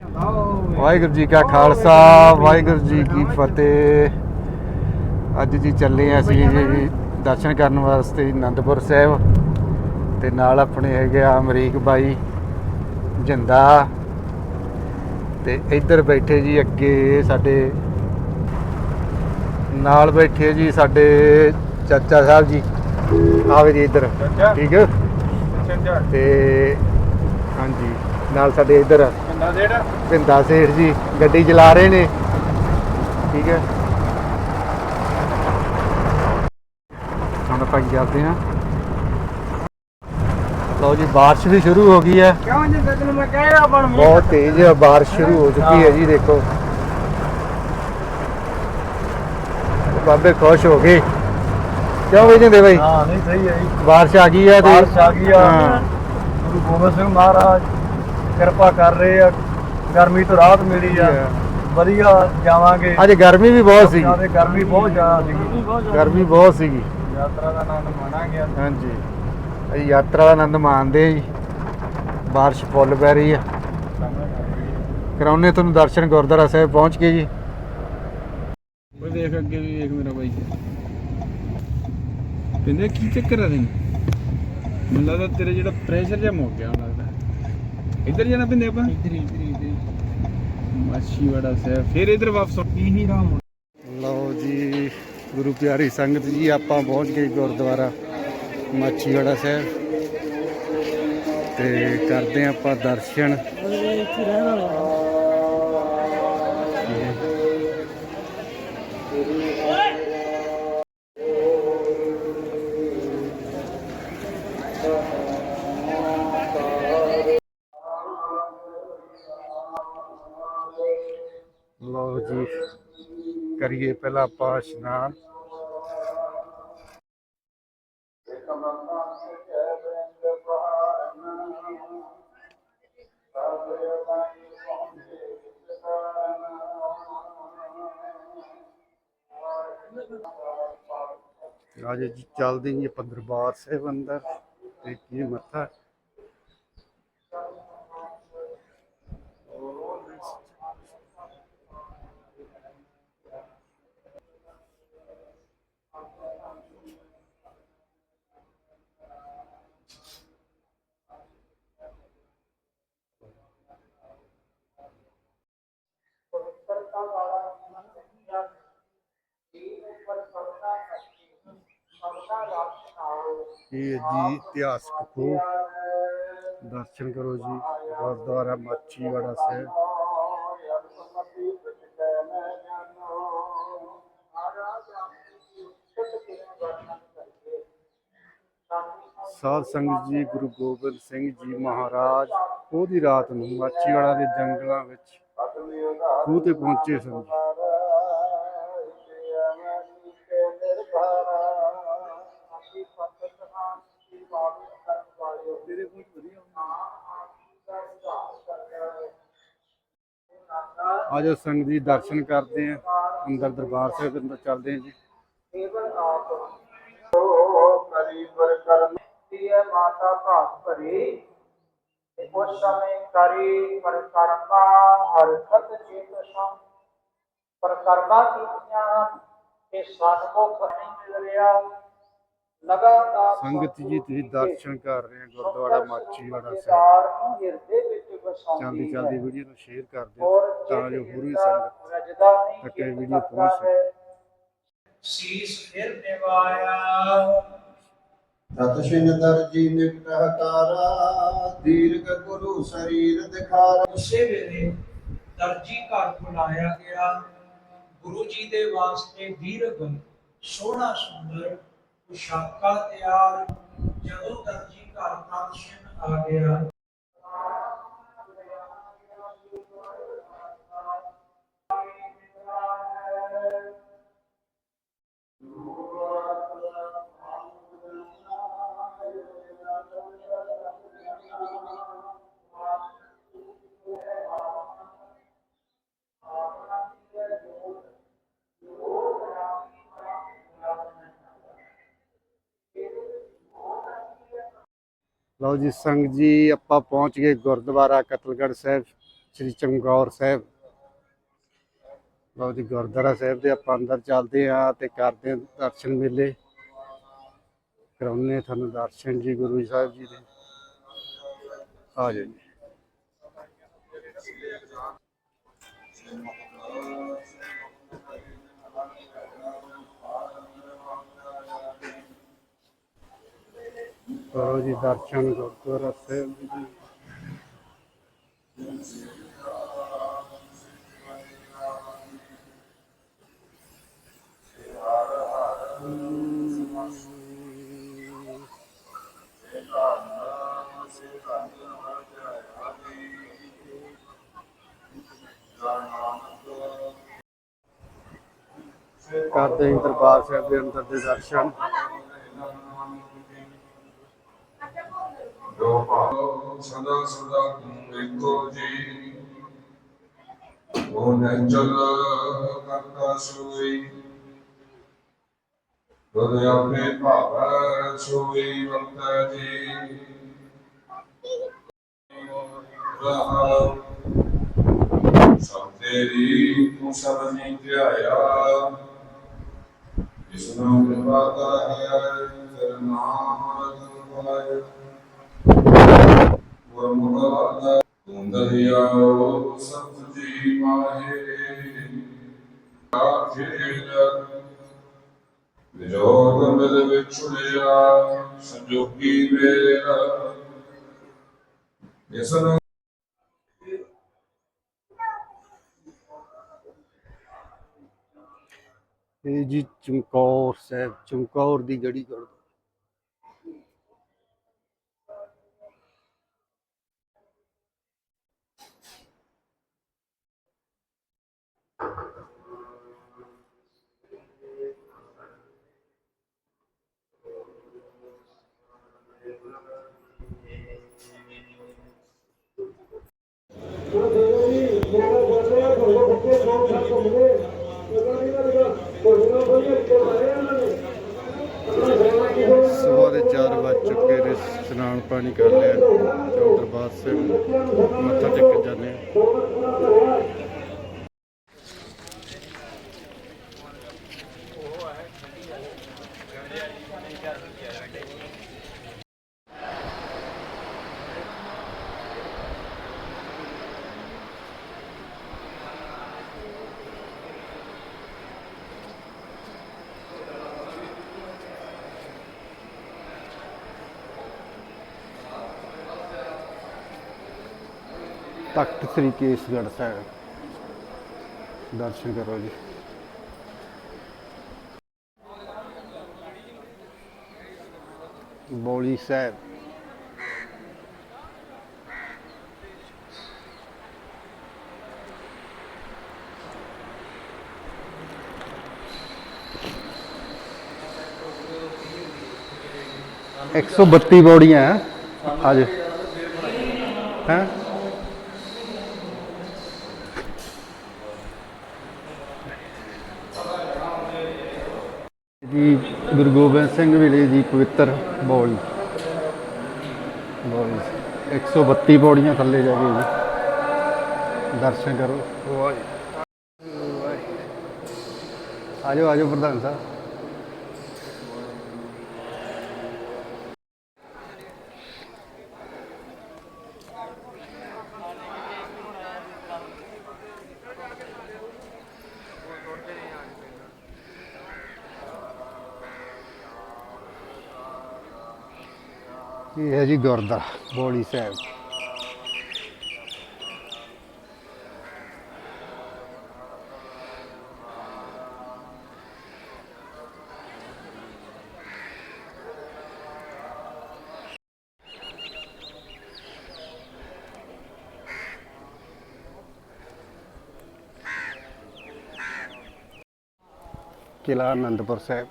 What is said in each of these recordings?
ਵਾਹਿਗੁਰੂ ਜੀ ਕਾ ਖਾਲਸਾ ਵਾਹਿਗੁਰੂ ਜੀ ਕੀ ਫਤਿਹ। ਅੱਜ ਜੀ ਚੱਲੇ ਹਾਂ ਅਸੀਂ ਜੀ ਦਰਸ਼ਨ ਕਰਨ ਵਾਸਤੇ ਆਨੰਦਪੁਰ ਸਾਹਿਬ ਤੇ ਨਾਲ ਆਪਣੇ ਹੈਗੇ ਆ ਅਮਰੀਕ ਬਾਈ ਜਿੰਦਾ। ਤੇ ਇੱਧਰ ਬੈਠੇ ਜੀ ਅੱਗੇ ਸਾਡੇ ਨਾਲ ਬੈਠੇ ਜੀ ਸਾਡੇ ਚਾਚਾ ਸਾਹਿਬ ਜੀ। ਆਵੇ ਜੀ ਇੱਧਰ। ਠੀਕ ਹੈ? ਤੇ ਹਾਂਜੀ। ਨਾਲ ਸਾਡੇ ਇੱਧਰ ਭਿੰਦਾ ਸੇਠ ਜੀ ਗੱਡੀ ਚਲਾ ਰਹੇ ਨੇ। ਠੀਕ ਹੈ। ਹੁਣ ਆਪਾਂ ਕਰਦੇ ਹਾਂ? ਲਓ ਜੀ ਬਾਰਿਸ਼ ਵੀ ਸ਼ੁਰੂ ਹੋ ਗਈ ਹੈ। ਕਿਉਂ ਜੀ? ਤੈਨੂੰ ਮੈਂ ਕਹਿਆ ਆਪਾਂ ਨੂੰ। ਬਹੁਤ ਤੇਜ਼ ਬਾਰਿਸ਼ ਸ਼ੁਰੂ ਹੋ ਚੁੱਕੀ ਹੈ ਜੀ ਦੇਖੋ। ਬਾਬੇ ਖੁਸ਼ ਹੋ ਗਏ। ਕਿਉਂ ਵੀ ਜਾਂਦੇ ਬਾਈ? ਹਾਂ ਨਹੀਂ ਸਹੀ ਹੈ ਜੀ। ਬਾਰਿਸ਼ ਆ ਗਈ ਹੈ ਤੇ ਬਾਰਿਸ਼ ਆ ਗਈ ਆ। ਹਾਂ। ਗੁਰੂ ਗੋਬਿੰਦ ਸਿੰਘ ਮਹਾਰਾਜ ਕਿਰਪਾ ਕਰ ਰਹੇ ਆ। ਗਰਮੀ ਤੋਂ ਰਾਹਤ ਮਿਲੀ ਆ। ਵਧੀਆ ਜਾਵਾਂਗੇ। ਅੱਜ ਗਰਮੀ ਵੀ ਬਹੁਤ ਸੀ ਜ਼ਿਆਦਾ ਗਰਮੀ ਬਹੁਤ ਜ਼ਿਆਦਾ ਸੀਗੀ। ਗਰਮੀ ਬਹੁਤ ਸੀਗੀ। ਯਾਤਰਾ ਦਾ ਆਨੰਦ ਮਾਣਾਂਗੇ ਹਾਂਜੀ। ਅਸੀਂ ਯਾਤਰਾ ਦਾ ਆਨੰਦ ਮਾਣਦੇ ਜੀ। ਬਾਰਿਸ਼ ਫੁੱਲ ਪੈ ਰਹੀ ਆ। ਕਰਾਉਨੇ ਤੁਹਾਨੂੰ ਦਰਸ਼ਨ ਗੁਰਦੁਆਰਾ ਸਾਹਿਬ ਪਹੁੰਚ ਕੇ ਜੀ। ਉਹ ਦੇਖ ਅੱਗੇ ਵੀ ਵੇਖ ਮੇਰਾ ਬਾਈ। ਕਹਿੰਦੇ ਕੀ ਚੱਕਰ ਆ ਤੈਨੂੰ? ਮੈਨੂੰ ਲੱਗਦਾ ਤੇਰੇ ਜਿਹੜਾ ਪ੍ਰੈਸ਼ਰ ਜਿਹਾ ਮੁੱਕ ਗਿਆ ਹੁਣ ਲੱਗਦਾ ਇੱਧਰ ਜਾਣਾ ਪਿੰਦੇ ਆਪਾਂ? ਇੱਧਰ ਇੱਧਰ ਇੱਧਰ ਮਾਛੀ ਵੜਾ ਸਾਹਿਬ। ਫਿਰ ਇੱਧਰ ਵਾਪਸ ਇਹੀ ਰਾਮ ਲਓ ਜੀ ਗੁਰੂ ਪਿਆਰੀ ਸੰਗਤ ਜੀ ਆਪਾਂ ਪਹੁੰਚ ਗਏ ਗੁਰਦੁਆਰਾ ਮਾਛੀਵਾੜਾ ਸਾਹਿਬ। ਤੇ ਕਰਦੇ ਹਾਂ ਆਪਾਂ ਦਰਸ਼ਨ। ਕਰੀਏ ਪਹਿਲਾਂ ਆਪਾਂ ਇਸ਼ਨਾਨ ਅੱਜ ਜੀ ਚੱਲਦੇ ਜੀ ਆਪਾਂ ਦਰਬਾਰ ਸਾਹਿਬ ਅੰਦਰ ਤੇ ਕੀ ਮੱਥਾ ਇਹ ਜੀ ਇਤਿਹਾਸਕ ਖੂਹ। ਦਰਸ਼ਨ ਕਰੋ ਜੀ, ਗੁਰਦੁਆਰਾ ਮਾਛੀਵਾੜਾ ਸਾਹਿਬ। ਸਾਧ ਸੰਗਤ ਜੀ, ਗੁਰੂ ਗੋਬਿੰਦ ਸਿੰਘ ਜੀ ਮਹਾਰਾਜ, ਉਹਦੀ ਰਾਤ ਨੂੰ ਮਾਛੀਵਾੜਾ ਦੇ ਜੰਗਲਾਂ ਵਿੱਚ ਖੂਹ ਤੇ ਪਹੁੰਚੇ ਸਨ ਜੀ। ਆਜੋ ਸੰਗਤ ਜੀ ਦਰਸ਼ਨ ਕਰਦੇ ਆ। ਅੰਦਰ ਦਰਬਾਰ ਸਾਹਿਬ ਦੇ ਅੰਦਰ ਚੱਲਦੇ ਆ ਜੀ। ਮਾਤਾ ਭਰੀ ਉਸ ਸਮੇਂ ਕਰੀ ਪਰ ਕਰਮਾ ਹਰ ਖਤ ਚੇਤ ਸੰ ਪਰ ਕਰਮਾ ਕੀਤੀਆਂ ਤੇ ਸਨਮੁਖ ਨਹੀਂ ਮਿਲ ਰਿਹਾ। ਸੰਗਤ ਜੀ ਤੁਸੀਂ ਦਰਸ਼ਨ ਕਰ ਰਹੇ ਆ ਗੁਰਦੁਆਰਾ ਮਾਛੀਵਾੜਾ ਸਾਹਿਬ ਨੂੰ ਚਲਦੀ ਹੈ। ਚਲਦੀ ਵੀਡੀਓ ਨੂੰ ਸ਼ੇਅਰ ਕਰ ਦਿਓ ਤਾਂ ਜੋ ਜਿਸ ਹੋਰ ਵੀ ਦਾ ਸੰਗਤ ਤੱਕ ਇਹ ਵੀਡੀਓ ਪਹੁੰਚ ਸਕੇ। ਹੈ। ਸੀਸ ਫਿਰ ਨਿਵਾਇਆ ਤਤਸ਼ਿਨ ਦਰਜੀ ਨਿਕਟਹਕਾਰਾ ਦੀਰਘ ਗੁਰੂ ਸਰੀਰ ਦਿਖਾਰਾ ਉਸੇ ਵੇਲੇ ਦਰਜੀ ਘਰ ਬੁਲਾਇਆ ਗਿਆ ਗੁਰੂ ਜੀ ਦੇ ਵਾਸਤੇ ਦੀਰਘ ਸੋਹਣਾ ਸੁੰਦਰ ਪੁਸ਼ਾਕਾ ਤਿਆਰ ਜਦੋਂ ਦਰਜੀ ਘਰ ਤਨਸ਼ਨ ਆ ਗਿਆ। ਲਓ ਜੀ ਸੰਗਤ ਜੀ, ਆਪਾਂ ਪਹੁੰਚ ਗਏ ਗੁਰਦੁਆਰਾ ਕਤਲਗੜ ਸਾਹਿਬ, ਸ੍ਰੀ ਚਮਕੌਰ ਸਾਹਿਬ। ਬਾਬਾ ਜੀ, ਗੁਰਦੁਆਰਾ ਸਾਹਿਬ ਦੇ ਆਪਾਂ ਅੰਦਰ ਚੱਲਦੇ ਆ ਤੇ ਕਰਦੇ ਆ ਦਰਸ਼ਨ ਮੇਲੇ। ਕਰਾਉਨੇ ਤੁਹਾਨੂੰ ਦਰਸ਼ਨ ਜੀ, ਗੁਰੂ ਸਾਹਿਬ ਜੀ ਦੇ। ਆ ਜਾਓ ਜੀ। ਕਰੋ ਜੀ ਦਰਸ਼ਨ ਗੁਰਦੁਆਰਾ ਸਾਹਿਬ ਜੀ ਦੇ। ਕਰਦੇ ਹਾਂ ਦਰਬਾਰ ਸਾਹਿਬ ਦੇ ਅੰਦਰ ਦੇ ਦਰਸ਼ਨ ਸਦਾ ਸਦਾ ਤੂੰ ਏਕੋ ਜੀ। ਉਹ ਕਰਤਾ ਸੋਈ। ਤੁਧ ਆਪਣੇ ਭਾਵ ਸੋਈ ਵਕਤ ਜੀ। ਰਹਾ। ਸਭ ਤੇਰੀ ਤੂੰ ਸਭ ਨੇ ਧਿਆਇਆ। ਇਸ ਨੂੰ ਕਿਰਪਾ ਕਰ ਹੈ ਤੇਰਾ ਨਾਮ। ਤੂੰ ਸਤ ਜੀ ਮਾਹੇ ਆਖਿਰ ਵਿਜੋਗ ਮਿਲ ਵਿਛੜਿਆ ਸੰਜੋਗੀ ਮੇਰਾ ਇਸ ਨੂੰ ਇਹ ਜੀ ਚਮਕੌਰ ਸਾਹਿਬ, ਚਮਕੌਰ ਦੀ ਗੜੀ ਗੁਰਦੁਆਰਾ ਸਵੇਰ ਦੇ 4 ਵਜ ਚੁੱਕੇ ਨੇ, ਇਸ਼ਨਾਨ ਪਾਣੀ ਕਰ ਲਿਆ ਦਰਬਾਰ ਸਿੰਘ ਮੱਥਾ ਟੇਕ ਜਾਂਦੇ ਆ। ਤਖਤ ਸ੍ਰੀ ਕੇਸਗੜ੍ਹ ਸਾਹਿਬ ਦਰਸ਼ਨ ਕਰੋ ਜੀ ਬੋਲੀ ਸਾਹਿਬ ਇੱਕ ਸੌ ਬੱਤੀ ਬੌੜੀਆਂ ਹੈ ਅੱਜ ਹੈ ਜੀ, ਗੁਰੂ ਗੋਬਿੰਦ ਸਿੰਘ ਵੇਲੇ ਦੀ ਪਵਿੱਤਰ ਬੌਲੀ ਬੌਲੀ 132 ਪੌੜੀਆਂ ਥੱਲੇ ਜਾ ਕੇ ਜੀ। ਦਰਸ਼ਨ ਕਰੋ। ਵਾਹਿਗੁਰੂ। ਆਜੋ ਆਜੋ ਪ੍ਰਧਾਨ ਸਾਹਿਬ। ਇਹ ਹੈ ਜੀ ਗੁਰਦੁਆਰਾ ਬੋਲੀ ਸਾਹਿਬ। ਕਿਲਾ ਅਨੰਦਪੁਰ ਸਾਹਿਬ।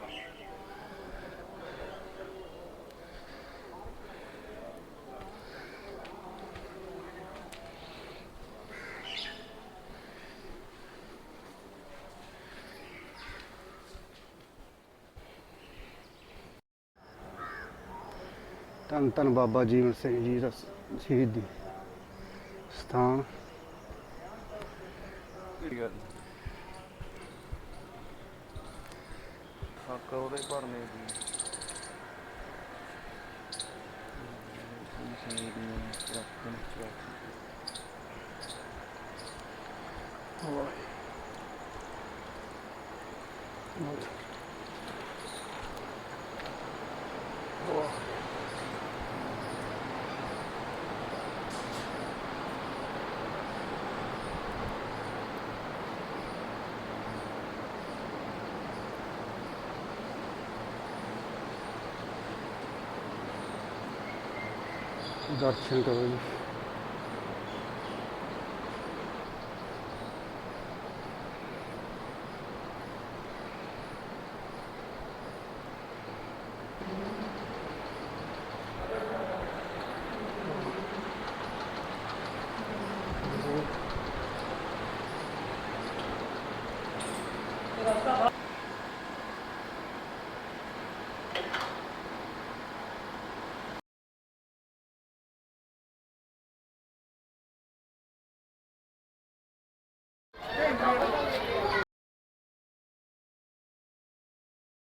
ਧੰਨ ਬਾਬਾ ਜੀਵਨ ਸਿੰਘ ਜੀ ਦਾ ਸ਼ਹੀਦੀ ਸਥਾਨ ਹੱਕ ਉਹਦੇ ਭਰਨੇ ਦੀ ਹੋਏ দর্শন করুন